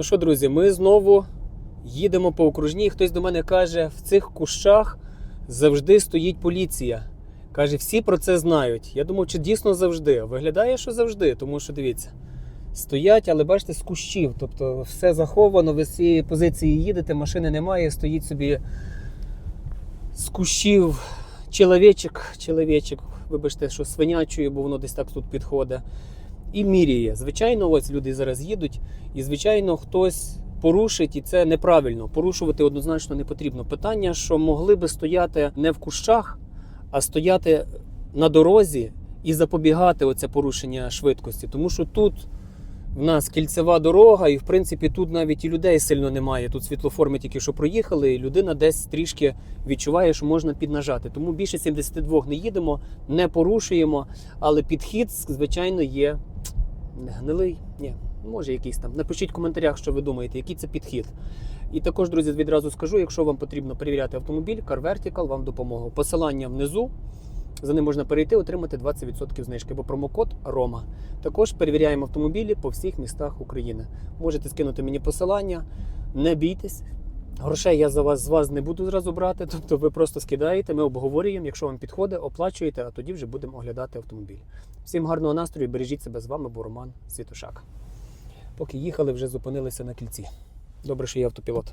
Ну що, друзі, ми знову їдемо по окружній. Хтось до мене каже, в цих кущах завжди стоїть поліція. Каже, всі про це знають. Я думав, чи дійсно завжди. Виглядає, що завжди, тому що дивіться. Стоять, але бачите, з кущів. Тобто все заховано, ви з цієї позиції їдете, машини немає, стоїть собі з кущів чоловічок, чоловічок, вибачте, що свинячою, бо воно десь так тут підходить. І міряє. Звичайно, ось люди зараз їдуть, і звичайно, хтось порушить, і це неправильно. Порушувати однозначно не потрібно. Питання, що могли би стояти не в кущах, а стояти на дорозі і запобігати оце порушення швидкості. Тому що тут в нас кільцева дорога, і в принципі тут навіть і людей сильно немає. Тут світлофор ми тільки що проїхали, і людина десь трішки відчуває, що можна піднажати. Тому більше 72 не їдемо, не порушуємо, але підхід, звичайно, є гнилий. Ні, може якийсь там. Напишіть в коментарях, що ви думаєте, який це підхід. І також, друзі, відразу скажу, якщо вам потрібно перевіряти автомобіль, Car Vertical вам допоможе. Посилання внизу. За ним можна перейти, отримати 20% знижки, бо промокод Рома. Також перевіряємо автомобілі по всіх містах України. Можете скинути мені посилання, не бійтесь. Грошей я за вас з вас не буду зразу брати. Тобто ви просто скидаєте, ми обговорюємо. Якщо вам підходить, оплачуєте, а тоді вже будемо оглядати автомобіль. Всім гарного настрою, бережіть себе з вами, бо Роман Світошак. Поки їхали, вже зупинилися на кільці. Добре, що є автопілот.